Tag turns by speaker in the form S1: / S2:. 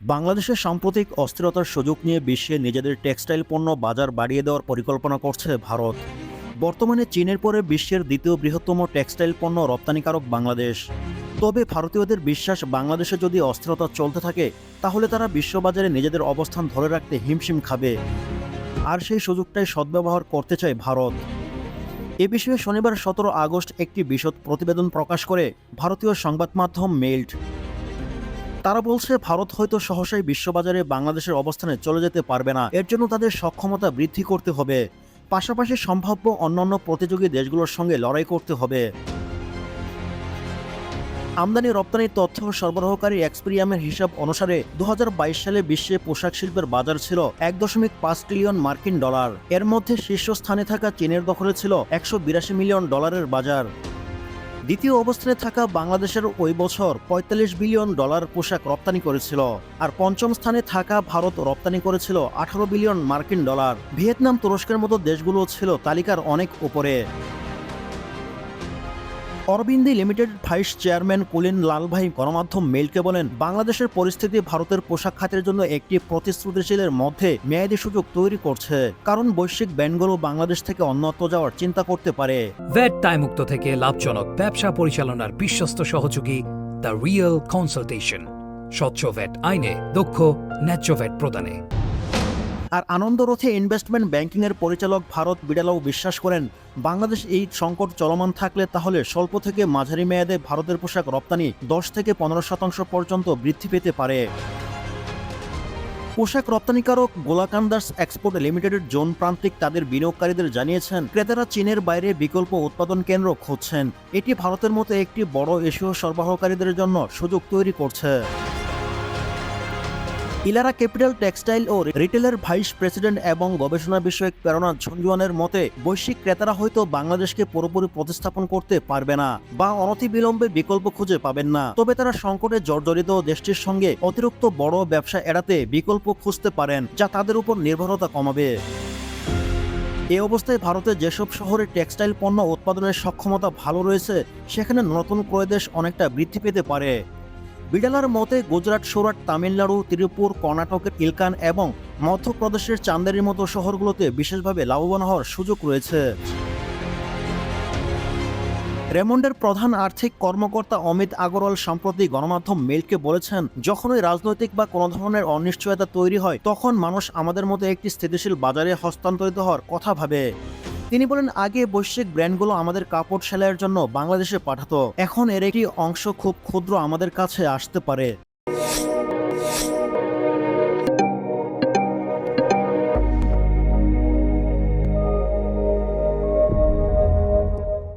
S1: বাংলাদেশের সাম্প্রতিক অস্থিরতার সুযোগ নিয়ে বিশ্বে নিজেদের টেক্সটাইল পণ্য বাজার বাড়িয়ে দেওয়ার পরিকল্পনা করছে ভারত। বর্তমানে চীনের পরে বিশ্বের দ্বিতীয় বৃহত্তম টেক্সটাইল পণ্য রপ্তানিকারক বাংলাদেশ। তবে ভারতীয়দের বিশ্বাস, বাংলাদেশে যদি অস্থিরতা চলতে থাকে, তাহলে তারা বিশ্ববাজারে নিজেদের অবস্থান ধরে রাখতে হিমশিম খাবে। আর সেই সুযোগটাই সদ্ব্যবহার করতে চায় ভারত। এ বিষয়ে শনিবার সতেরো আগস্ট একটি বিশদ প্রতিবেদন প্রকাশ করে ভারতীয় সংবাদ মাধ্যম মেইল্ড তারা বলছে ভারত হয়তো সহসাই বিশ্ববাজারে বাংলাদেশের অবস্থানে চলে যেতে পারবে না। এর জন্য তাদের সক্ষমতা বৃদ্ধি করতে হবে। পাশাপাশি সম্ভাব্য অন্যান্য প্রতিযোগী দেশগুলোর সঙ্গে লড়াই করতে হবে। আমদানি রপ্তানির তথ্য সরবরাহকারী এক্সপেরিয়ামের হিসাব অনুসারে দু হাজার বাইশ সালে বিশ্বে পোশাক শিল্পের বাজার ছিল এক দশমিক পাঁচ ট্রিলিয়ন মার্কিন ডলার। এর মধ্যে শীর্ষস্থানে থাকা চীনের দখলে ছিল একশো বিরাশি মিলিয়ন ডলারের বাজার। দ্বিতীয় অবস্থানে থাকা বাংলাদেশের ওই বছর পঁয়তাল্লিশ বিলিয়ন ডলার পোশাক রপ্তানি করেছিল। আর পঞ্চম স্থানে থাকা ভারত রপ্তানি করেছিল আঠারো বিলিয়ন মার্কিন ডলার। ভিয়েতনাম তুরস্কের মতো দেশগুলো ছিল তালিকার অনেক উপরে। Arvind limited vice chairman Kulin Lalbhai গণমাধ্যম মেইলকে বলেন, বাংলাদেশের পরিস্থিতি ভারতের পোশাক খাতের জন্য একটি প্রতিশ্রুতিশীলের মধ্যে মেয়াদী সুযোগ তৈরি করছে, কারণ বৈশ্বিক ব্যান্ডগুলো বাংলাদেশ থেকে অন্যত্র যাওয়ার চিন্তা করতে পারে।
S2: ভ্যাট দায়মুক্ত থেকে লাভজনক ব্যবসা পরিচালনার বিশ্বস্ত সহযোগী দ্য রিয়েল কনসালটেশন, স্বচ্ছ ভ্যাট আইনে দক্ষ, ন্যায্য ভ্যাট প্রদানে।
S1: আর আনন্দরথে ইনভেস্টমেন্ট ব্যাংকিংয়ের পরিচালক ভারত বিড়ালাও বিশ্বাস করেন, বাংলাদেশ এই সংকট চলমান থাকলে তাহলে স্বল্প থেকে মাঝারি মেয়াদে ভারতের পোশাক রপ্তানি দশ থেকে পনেরো শতাংশ পর্যন্ত বৃদ্ধি পেতে পারে। পোশাক রপ্তানিকারক গোলাকান্দাস এক্সপোর্ট লিমিটেডের জোন প্রান্তিক তাদের বিনিয়োগকারীদের জানিয়েছেন, ক্রেতারা চীনের বাইরে বিকল্প উৎপাদন কেন্দ্র খুঁজছেন। এটি ভারতের মতো একটি বড় এশীয় সরবরাহকারীদের জন্য সুযোগ তৈরি করছে। ইলারা ক্যাপিটাল টেক্সটাইল ও রিটেলের ভাইস প্রেসিডেন্ট এবং গবেষণা বিষয়ক প্রেরণা ঝঞ্জুয়ানের মতে, বৈশ্বিক ক্রেতারা হয়তো বাংলাদেশকে পুরোপুরি প্রতিস্থাপন করতে পারবে না বা অনতিবিলম্বে বিকল্প খুঁজে পাবেন না। তবে তারা সংকটে জর্জরিত দেশটির সঙ্গে অতিরিক্ত বড় ব্যবসা এড়াতে বিকল্প খুঁজতে পারেন, যা তাদের উপর নির্ভরতা কমাবে। এ অবস্থায় ভারতে যেসব শহরে টেক্সটাইল পণ্য উৎপাদনের সক্ষমতা ভালো রয়েছে, সেখানে নতুন ক্রয়দেশ অনেকটা বৃদ্ধি পেতে পারে। বিড়ালার মতে গুজরাট, সুরাট, তামিলনাড়ু, ত্রিপুর কর্ণাটকের ইলকান এবং মধ্যপ্রদেশের চান্দেরির মতো শহরগুলোতে বিশেষভাবে লাভবান হওয়ার সুযোগ রয়েছে। রেমন্ডের প্রধান আর্থিক কর্মকর্তা অমিত আগরওয়াল সম্প্রতি গণমাধ্যম মেলকে বলেছেন, যখনই রাজনৈতিক বা কোনো ধরনের অনিশ্চয়তা তৈরি হয়, তখন মানুষ আমাদের মতো একটি স্থিতিশীল বাজারে হস্তান্তরিত হওয়ার কথা ভাবে। তিনি বলেন, আগে বৈশ্বিক ব্র্যান্ডগুলো আমাদের কাপড় সেলাইয়ের জন্য বাংলাদেশে পাঠাতো। এখন এর একটি অংশ খুব ক্ষুদ্র আমাদের কাছে আসতে পারে।